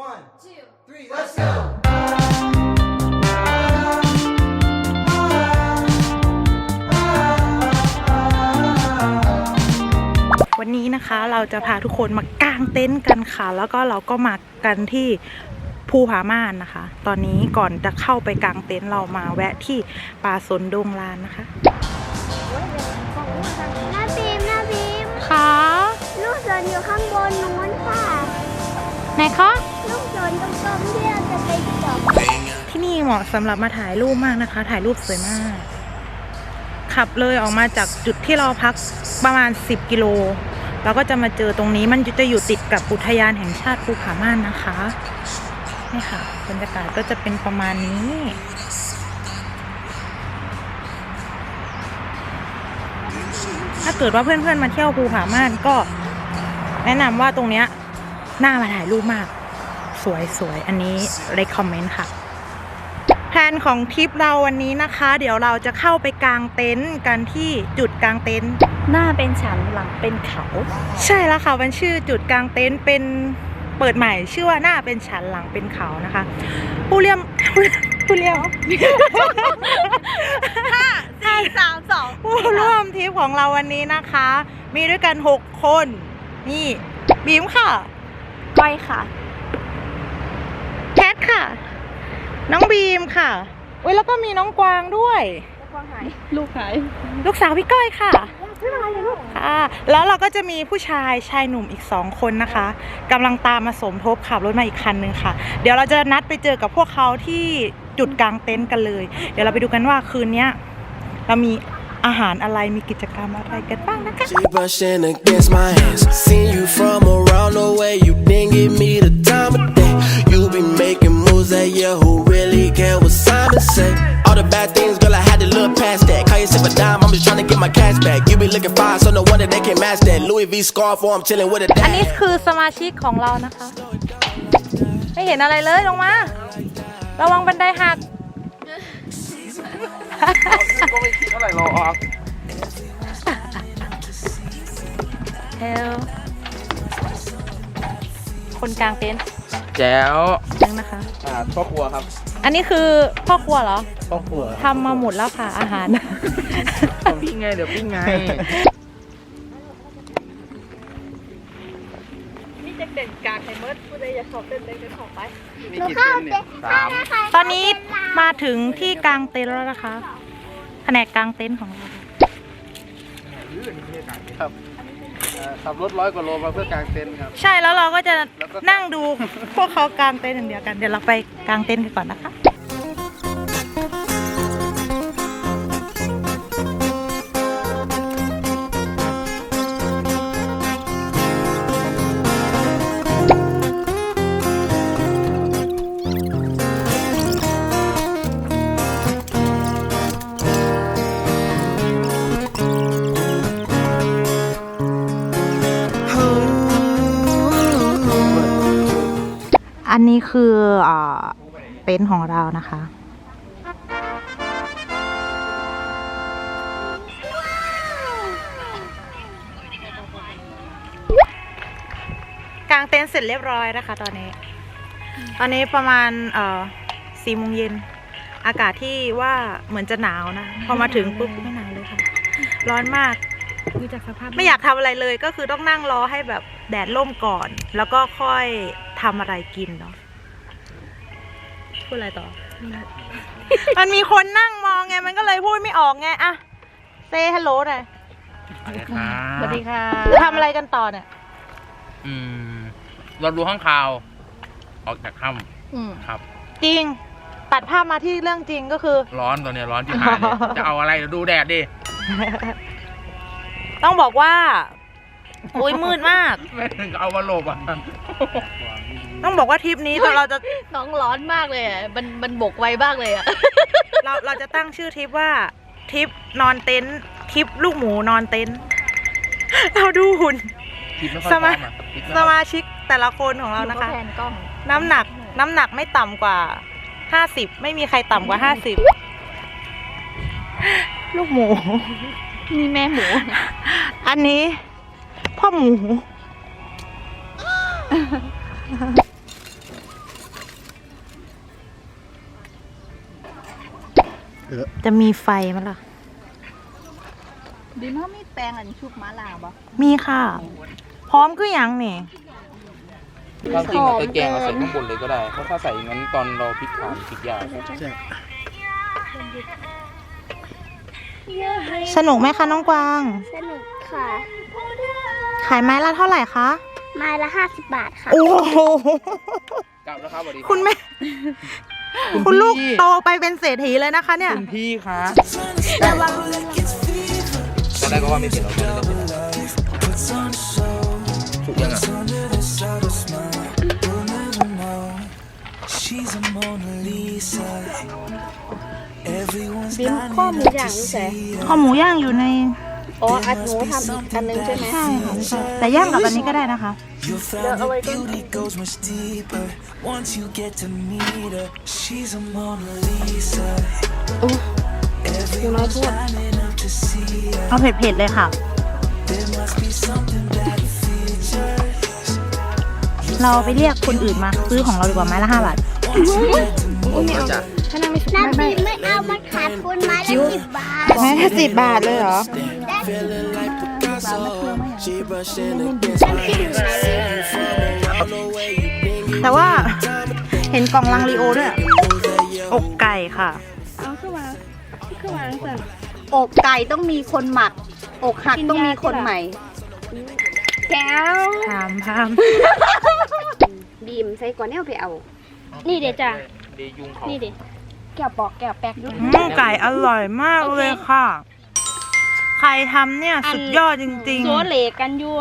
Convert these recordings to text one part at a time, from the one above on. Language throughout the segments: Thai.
One, two, three, let's go. วันนี้นะคะเราจะพาทุกคนมากางเต็นท์กันค่ะ แล้วก็เราก็มากันที่ภูผาม่านนะคะ ตอนนี้ก่อนจะเข้าไปกางเต็นท์เรามาแวะที่ป่าสนดงลานนะคะหน้าบีมหน้าบีมค่ะลูกศรอยู่ข้างบนนู้นค่ะ ไหนคะ ที่เราจะไปจบที่นี่เหมาะสำหรับมาถ่ายรูปมากนะคะ ถ่ายรูปสวยมาก ขับเลยออกมาจากจุดที่เราพักประมาณ 10 กิโลเราก็จะมาเจอตรงนี้มันจะอยู่ติดกับอุทยานแห่งชาติภูผาม่านนะคะนี่ค่ะบรรยากาศก็จะเป็นประมาณนี้ถ้าเกิดว่าเพื่อนๆมาเที่ยวภูผาม่านก็ แนะนำว่าตรงเนี้ยน่ามาถ่ายรูปมาก สวยสวยอันนี้ recommend ค่ะแผนของทริปเราวันนี้นะคะ เดี๋ยวเราจะเข้าไปกางเต็นท์กันที่จุดกางเต็นท์หน้าเป็นฉันหลังเป็นเขา ใช่แล้วค่ะมันชื่อจุดกางเต็นท์เป็นเปิดใหม่ชื่อว่าหน้าเป็นฉันหลังเป็นเขานะคะผู้เรียมผู้เรียมสี่สามสองผู้ร่วมทริปของเราวันนี้นะคะ มีด้วยกัน6คน นี่บีมค่ะก้อยค่ะแคทค่ะ น้องบีมค่ะอุ้ยแล้วก็มีน้องกวางด้วยลูกหายลูกสาวพี่ก้อยค่ะค่ะ แล้วเราก็จะมีผู้ชายชายหนุ่มอีกสองคนนะคะกำลังตามมาสมทบขับรถมาอีกคันหนึ่งค่ะ เดี๋ยวเราจะนัดไปเจอกับพวกเขาที่จุดกลางเต็นท์กันเลย เดี๋ยวเราไปดูกันว่าคืนเนี้ยเรามีอาหารอะไรมีกิจกรรมอะไรกันบ้างนะคะ She brushing against my hands. Seen you from around the way. You didn't give me the time of yeah, who really care what Simon say? All the bad things, girl, I had to look past that. Call yourself a dime, I'm just trying to get my cash back. You be looking fine, so no wonder they can't match that. Louis V scarf, or I'm chilling with a อันนี้ dad. คือสมาชิกของเรานะคะ ไม่เห็นอะไรเลยลงมา ระวังบันไดหัก ก็ไม่คิดเท่าไหร่หรอกเอลคนกลางเต็นท์ แจ๋วนึงนะคะ อ่าครอบครัวครับอันนี้คือพ่อครัวเหรอครอบครัวทำมาหมดแล้วค่ะอาหาร ปิ้งไงเดี๋ยวปิ้งไง นี่จะเด่นกลางไฮเมิร์ดผู้ใดอยากขอบเต้นเต้นกันขอบไปมีกี่เส้นเนี่ยสามตอนนี้มาถึงที่กลางเต็นท์แล้วนะคะ แผนกกลางเต็นท์ของเรา ครับเอ่อ ขับรถร้อยกว่าโลมาเพื่อกางเต็นท์ครับ ใช่แล้วเราก็จะแล้วก็นั่งดูพวกเขากางเต็นท์อย่างเดียวกัน เดี๋ยวเราไปกางเต็นท์กันก่อนนะคะ อันนี้คืออ่าเต็นท์ของเรานะคะ กางเต็นท์เสร็จเรียบร้อยนะคะตอนนี้ ตอนนี้ประมาณเอ่อสี่โมงเย็น อากาศที่ว่าเหมือนจะหนาวนะ พอมาถึงปุ๊บไม่หนาวเลยค่ะ ร้อนมากดูจากสภาพไม่อยากทำอะไรเลยก็คือต้องนั่งรอให้แบบแดดล่มก่อน แล้วก็ค่อย ทำอะไรกินเนาะพูดอะไรต่อ มันมีคนนั่งมองไง มันก็เลยพูดไม่ออกไงอะเซฮัลโหลหน่อยสวัสดีค่ะจะทำอะไรกันต่อเนี่ย อืม เราดูข้างข่าว ออกจากถ้อืมำครับ จริง ตัดภาพมาที่เรื่องจริงก็คือ ร้อนตอนเนี้ยร้อนที่หายเลยจะเอาอะไรเดี๋ยวดูแดดดิ ต้องบอกว่า อุ้ยมืดมากไม่ถึงเอามาหลบอะ ต้องบอกว่าทริปนี้เราจะน้องร้อนมากเลยอะมันมันบกไวมากเลยอะเราเราจะตั้งชื่อทริปว่าทริปนอนเต็นท์ทริปลูกหมูนอนเต็นท์เราดูหุ่นคิดไม่ค่อยสพร้มาอมอะคิดไม่สค่อยมาชิกแต่ละคนของเรานะคะแทนกล้องน้ำหนักน้ำหนักไม่ต่ำกว่าห้าสิบไม่มีใครต่ำกว่าห้าสิบลูกหมูนี่แม่หมู อันนี้พ่อหมู จะมีไฟมั้ยล่ะดิมเขามีแปลงอันชุบมะลาวบ่มีค่ะ พร้อมคือหยังนี่ความจริงอะตะแกรงเราใส่ข้างบนเลยก็ได้ เพราะถ้าใส่อย่างนั้นตอนเราพลิกขานพลิกยากสนุกไหมคะน้องกวาง สนุกค่ะ ขายไม้ละเท่าไหร่คะ ไม้ละห้าสิบบาทค่ะ โอ้โหกลับแล้วครับสวัสดีคุณแม่ คุณลูกโตไปเป็นเศรษฐีเลยนะคะเนี่ย คุณพี่คะระวังตอนแรกก็ว่าไม่เสร็จเราตอนนี้เราเสร็จแล้วสุกยังอะ She's a Mona Lisa. Everyone's ดิมข้อหมูอย่างนี่แสข้าวหมูย่างอยู่ใน อ๋ออันหนูทำอีกอันนึงใช่ไหมใช่ค่ะแต่ย่างกับอันนี้ก็ได้นะคะ You'll find her beauty goes much deeper once you get to meet her. She's a Mona Lisa. Everyone's lining up to see her. เอาเผ็ดๆเลยค่ะ There must be something that features. เราไปเรียกคนอื่นมาซื้อของเราดีกว่าไม้ละห้าบาท Once you get to meet ผมก็จะน้ำบีมไม่เอามันขาดทุนไม้ละสิบบาท ไม้ละสิบบาทเลยเหรอ feeling like Picasso. She brushing against my hair. From around the way you bring it, แต่ว่าเห็นกล่องลังลีโอด้วยอะ moves that yeah. อกไก่ค่ะ เอาขึ้นมาขึ้นมาสั่นอกไก่ต้องมีคนหมัก อกหักต้องมีคนใหม่ แก้วพามพามบีมใส่ก่อนเนี่ยเอาไปเอา นี่เดี๋ยวจ้ะเดยุงเขานี่เดี๋ยวแก้วปอกแก้วแป๊กด้วยอืมไก่อร่อยมากเลยค่ะ ใครทำเนี่ย สุดยอดจริงโซเหลกันอยู่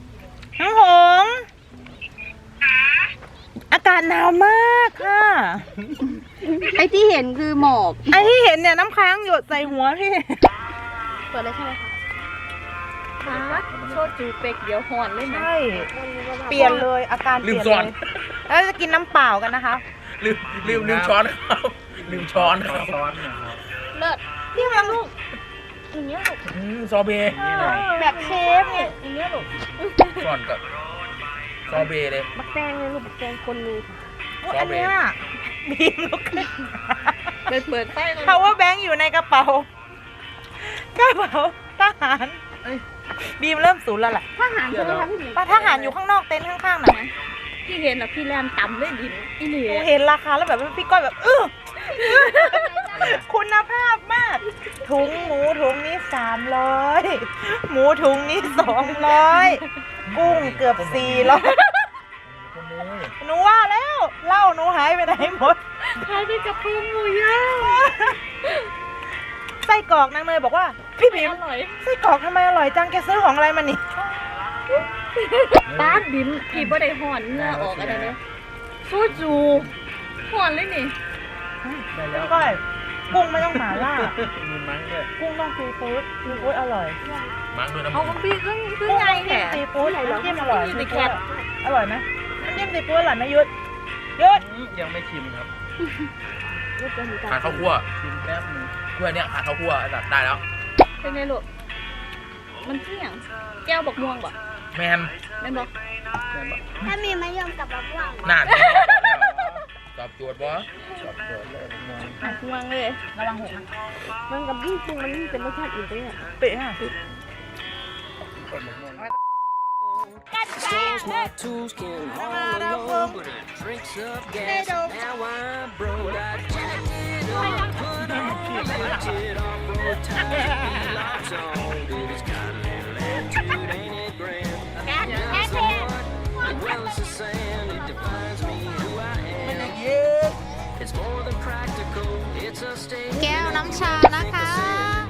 ๆน้องหงส์อากาศหนาวมากค่ะ ไอ้ที่เห็นคือหมอกไอที่เห็นเนี่ยน้ำค้างหยดใส่หัวพี่ เปิดเลยใช่ไหมคะโชดจูเป็กเดี๋ยวห่อนเลยนะ ใช่ เปลี่ยนเลยอาการเปลืลี่มยนช้อนเลยแล้วจะกินน้ำเปล่ากันนะคะ ลืมลืมลืมช้อนครับลืมช้อนครับ เลิศพี่มาลูก อย่างเงี้ยลูกอืมซอเบต์แบบเชฟเนี่ยอย่างเงี้ยลูกก่อนกับซอเบต์เลย บักแตงเลยลูกบักแตงคนนึงอุ๊ยอันเนี้ยบีมลูกขึ้นเปิดเปิดไฟเลย power bank อยู่ในกระเป๋ากระเป๋าทหารเอ้ยบีมเริ่มสูญแล้วแหละทหารใช่ไหมคะพี่บีมป้าทหารอยู่ข้างนอกเต็นท์ข้างๆน่ะพี่เห็นอะพี่แรมต่ำเลยดิมอีเหลืหอนูเห็นราคาแล้วแบบว่าพี่ก้อยแบบเออ คุณภาพมาก ถุงหมูถุงนี้สามร้อยหมูถุงนี้สองร้อยกุ้งเกือบสี่ร้อยหนูว่าแล้วเหล้าหนูหายไปไหนหมดใครไปกับพุงหมูย่างไส้กรอกนางเนยบอกว่า พี่บิมอร่อยไส้กรอกทำไมอร่อยจังแกซื้อของอะไรมานี่ป้าบิมพี่บ่ได้ห่อนเหงื่อออกอะไรเนี่ยโซจูห่อนเลยนี่พี่ก้อย กุ้งไม่ต้องหมาล่ากุ้งต้องซีฟู้ดซีฟู้ดอร่อยมาร์กด้วยน้ำเอามันของพี่ขึ้นขึ้นกุ้งไงน้ำแหจิ้มละซีฟู้ดน้ำจิ้มอร่อยอยู่ในแคปอร่อยไหมน้ำจิ้มซีฟู้ดอร่อยไหมยุดยุดยังไม่ชิมครับขาดข้าวคั่วชิมแป๊บนึงคั่วเนี่ยขาดข้าวคั่วแบบได้แล้ว เป็นไงลูก มันเที่ยง แก้วบอกม่วงบ่แมนแม่นบอกถ้ามีมะยมกับมะม่วงหน้า ตอบโจทย์บ่ม่วงเลยระวังหกนะมันกับยิ่งปรุงมันยิ่งเป็นรสชาติอื่นไปเนี่ยเป๊ะค่ะ My tools can haul alone, but it drinks up gas. Now I'm broke. I jacked it up, put on, left it off road tires, locks on. แก้วน้ำชานะคะ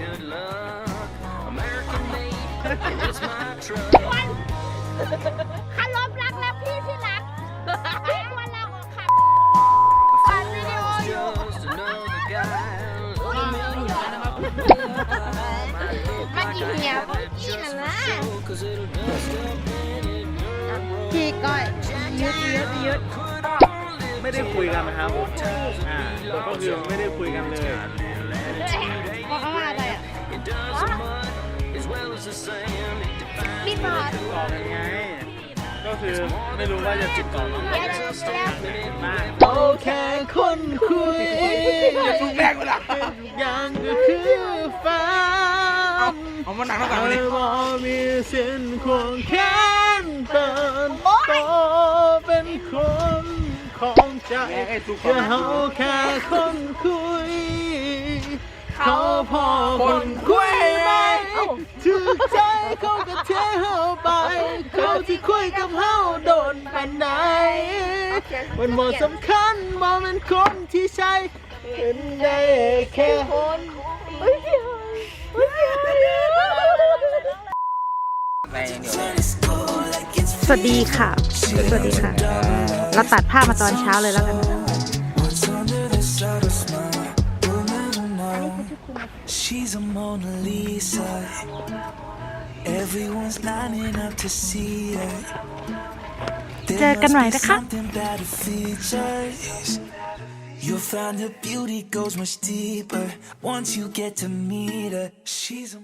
Good luck, American made, and it's my truck. คารพรักและพี่ที่รัก พี่ควรลาออกค่ะฟังวิดีโออยู่ Just another guy. Love me มันอีเหี่ยวอีนั่นนะ Cause it'll dust up and it will พี่ก้อยยุดยุดยุด ไม่ได้คุยกันนะครับอ่าก็คือไม่ได้คุยกันเลยเพราะว่าอะไรอะ It does the mud as well as the sand. It defines พี่บอสต่อกันไง ก็คือไม่รู้ว่าจะติดต่อน้องอย่าลืมแล้วมากโอเคคนคุยอย่าฟุ้งแรกเวลาทุกอย่าางก็คือฟ้าเอามาหนังแล้วกันวันนี้ไอ้บ่มีเส้นควงแขนเปินโตเป็นคนของ ใจแค่เฮาแค่คนคุย เขาพอคนคุยไหมถือใจเขาก็เทเฮาไปเขาที่คุยกับเฮาโดนเป็นไหนมันบ่สำคัญบ่เป็นคนที่ใช่เป็นได้แค่คนในอย่างเดียว สวัสดีค่ะ สวัสดีค่ะ เราตัดภาพมาตอนเช้าเลยแล้วกัน She's a Mona Lisa. Everyone's lining up to see her. เจอกันหน่อยนะคะ Something about her features. You'll find her beauty goes much deeper once you get to meet her. She's a